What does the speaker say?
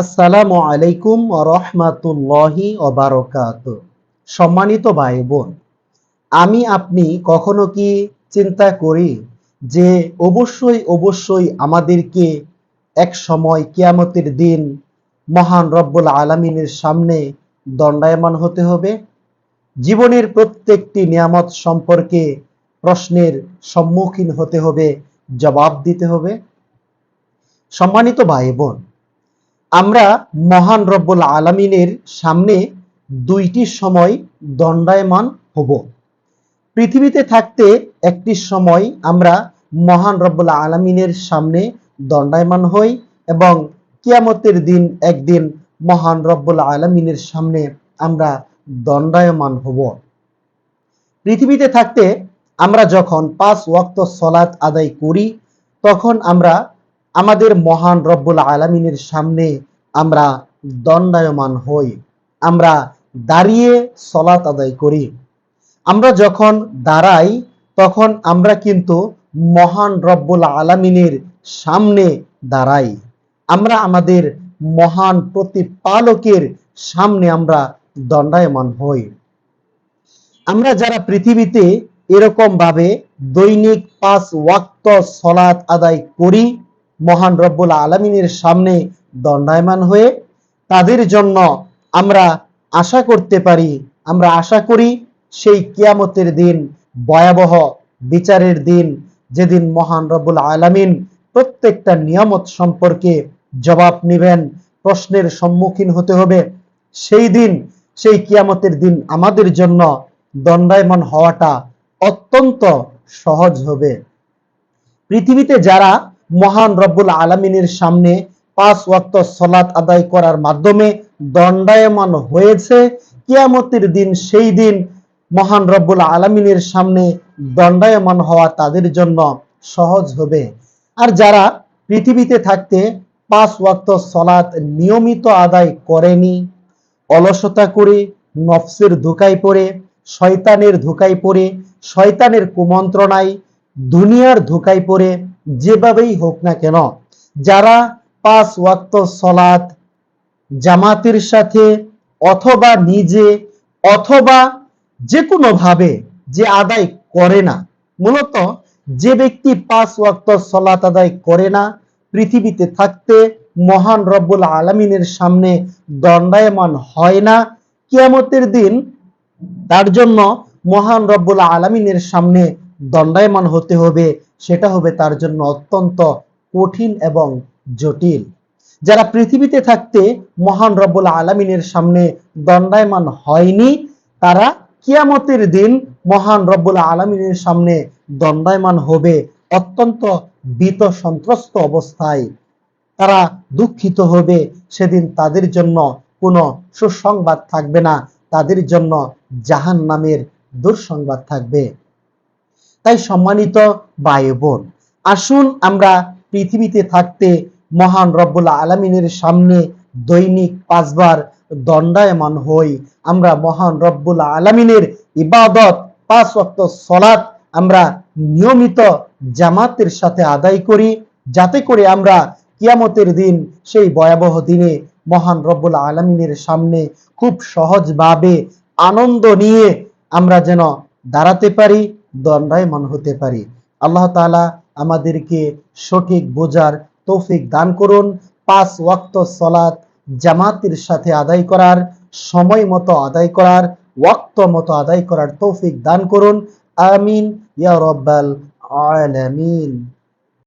আসসালামু আলাইকুম রহমাতুল্লাহি অবারকাত সম্মানিত ভাই বোন আমি আপনি কখনো কি চিন্তা করি যে অবশ্যই অবশ্যই আমাদেরকে এক সময় কিয়ামতের দিন মহান রব্বুল আলমিনের সামনে দণ্ডায়মান হতে হবে? জীবনের প্রত্যেকটি নিয়ামত সম্পর্কে প্রশ্নের সম্মুখীন হতে হবে, জবাব দিতে হবে। সম্মানিত ভাই বোন আমরা মহান রব্বুল আলমিনের সামনে দুইটি সময় দণ্ডায়মান হব। পৃথিবীতে থাকতে একটি সময় আমরা মহান রব্বুল আলমিনের সামনে দণ্ডায়মান হই এবং কিয়ামতের দিন একদিন মহান রব্বুল আলমিনের সামনে আমরা দণ্ডায়মান হব। পৃথিবীতে থাকতে আমরা যখন পাঁচ ওয়াক্ত সলাৎ আদায় করি, তখন আমরা আমাদের মহান রব্বুল আলমিনের সামনে আমরা দণ্ডায়মান হই। আমরা দাঁড়িয়ে সলাত আদায় করি। আমরা যখন দাঁড়াই, তখন আমরা কিন্তু মহান রব্বুল আলমিনের সামনে দাঁড়াই। আমরা আমাদের মহান প্রতিপালকের সামনে আমরা দণ্ডায়মান হই। আমরা যারা পৃথিবীতে এরকম ভাবে দৈনিক পাঁচ ওয়াক্ত সলাৎ আদায় করি মহান রব্বুল আলমিনের সামনে দণ্ডায়মান হয়ে তাদের জন্য আমরা আশা করতে পারি, আমরা আশা করি সেই কিয়ামতের দিন, ভয়াবহ বিচারের দিন, যেদিন মহান রব্বুল আলমিন প্রত্যেকটা নিয়ামত সম্পর্কে জবাব নেবেন, প্রশ্নের সম্মুখীন হতে হবে, সেই দিন, সেই কিয়ামতের দিন আমাদের জন্য দণ্ডায়মান হওয়াটা অত্যন্ত সহজ হবে। পৃথিবীতে যারা মহান রব্বুল আলমিনের সামনে পাঁচ ওয়াক্ত সলাৎ আদায় করার মাধ্যমে দণ্ডায়মান হয়েছে। কিয়ামতের দিন সেই দিন মহান রব্বুল আলমিনের সামনে দণ্ডায়মান হওয়া তাদের জন্য সহজ হবে। আর যারা পৃথিবীতে থাকতে পাঁচ ওয়াক্ত সলাৎ নিয়মিত আদায় করেনি, অলসতা করে, নফসের ধোকায় পড়ে, শয়তানের ধোকায় পড়ে, শয়তানের কুমন্ত্রণায়, দুনিয়ার ধোকায় পড়ে যেভাবেই হোক না কেন, যারা পাঁচ ওয়াক্ত সলাৎ জামাতের সাথে অথবা নিজে অথবা যে কোনো ভাবে যে আদায় করে না, মূলত যে ব্যক্তি পাঁচ ওয়াক্ত সলাত আদায় করে না, পৃথিবীতে থাকতে মহান রব্বুল আলমিনের সামনে দণ্ডায়মান হয় না, কিয়ামতের দিন তার জন্য মহান রব্বুল আলমিনের সামনে দণ্ডায়মান হতে হবে, সেটা হবে তার জন্য অত্যন্ত কঠিন এবং জটিল। যারা পৃথিবীতে থাকতে মহান রব্বুল আলমিনের সামনে দণ্ডায়মান হয়নি, তারা কিয়ামতের দিন মহান রব্বুল আলমিনের সামনে দণ্ডায়মান হবে অত্যন্ত ভীত সন্ত্রস্ত অবস্থায়। তারা দুঃখিত হবে, সেদিন তাদের জন্য কোনো সুসংবাদ থাকবে না, তাদের জন্য জাহান নামের দুঃসংবাদ থাকবে। তাই সম্মানিত বায়ু বোন আসুন আমরা পৃথিবীতে থাকতে মহান রব্বুল আলমিনের সামনে দৈনিক পাঁচবার দণ্ডায়মান হই। আমরা মহান রব্বুল আলমিনের ইবাদত, পাঁচ অক্ত সলাৎ আমরা নিয়মিত জামাতের সাথে আদায় করি, যাতে করে আমরা কিয়ামতের দিন সেই ভয়াবহ দিনে মহান রব্বুল আলমিনের সামনে খুব সহজভাবে আনন্দ নিয়ে আমরা যেন দাঁড়াতে পারি। দণ্ডায়মান হতে পারি। আল্লাহ তালা আমাদেরকে সঠিক বোঝার তৌফিক দান করুন, পাঁচ ওয়াক্ত সলাৎ জামাতের সাথে আদায় করার, সময় মতো আদায় করার, ওয়াক্ত মতো আদায় করার তৌফিক দান করুন। আমিন, ইয়া রব্বাল আলামিন।